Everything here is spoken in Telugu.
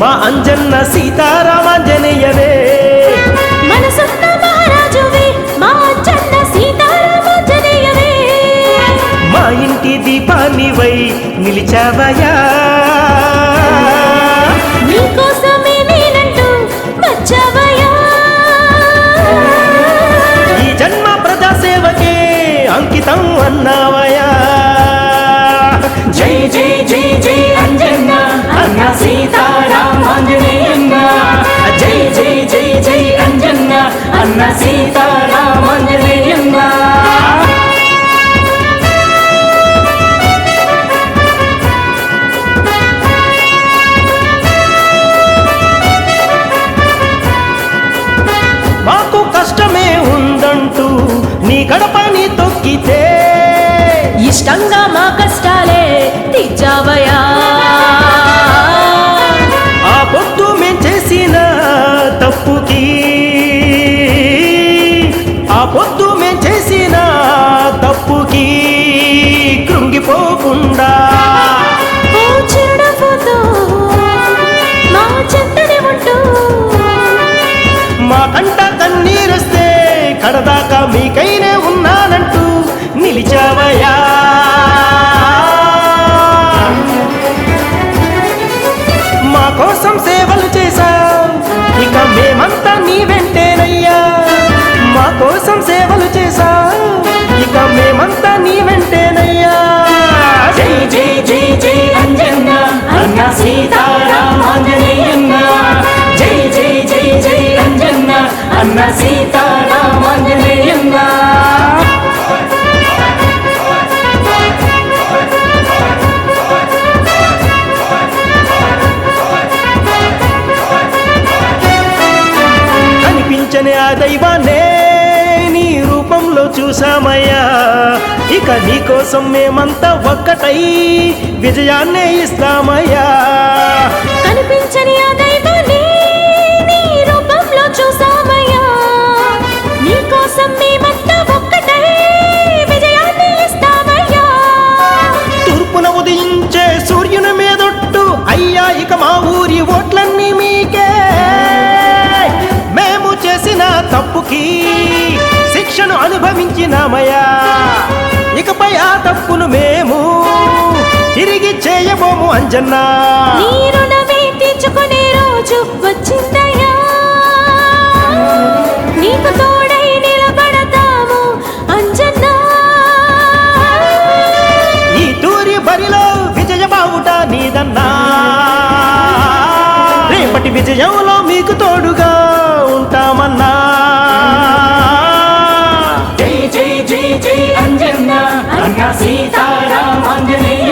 మా అంజన్న సీతారామాంజనేయవే. మన సొంత మహారాజువే మా చెన్న సీతారామాంజనేయవే. మా ఇంటి దీపానివై నిలిచావయా నీ గడపని తొక్కితే. ఇష్టంగా మా కష్టాలే తీర్చావయ్యా. ఆ పొద్దు మేం చేసిన తప్పుకి ఆ పొద్దు మేం చేసిన తప్పుకి కృంగిపోకుండా నిలిచావయా మా కోసం సేవలు చేశావు. ఇక మేమంతా నీ వెంటేనయ్యా. మా కోసం సేవలు చేశావు. ఇక మేమంతా నీ వెంటేనయ్యా. జై జై జై జై అంజన్న. అన్న సీతారామాంజనేయన్న జై జై జై జై అంజన్న. అన్న సీతారామాంజనేయన్న నేనే ఆ దైవాన్నే నీ రూపంలో చూసామయ్యా ఇక నీ కోసం మేమంతా ఒక్కటై విజయాన్నే ఇస్తామయ్యా. కనిపించని ఆ దైవాన్ని నీ రూపంలో చూసామయ్యా నీకోసం శిక్షను అనుభవించినామయ్యా. ఇకపై ఆ తప్పును మేము తిరిగి చేయబోము అంజన్నా. నీ రుణమే తీర్చుకునే రోజు వచ్చిందయ్యా. నీకు తోడై నిలబడతాము అంజన్నా. ఈ తూరి బరిలో విజయ బావుట నీదన్నా. రేపటి విజయంలో మీకు తోడుగా ఉంటామన్నా. జై అంజన్న అన్న సీతారామాంజనేయ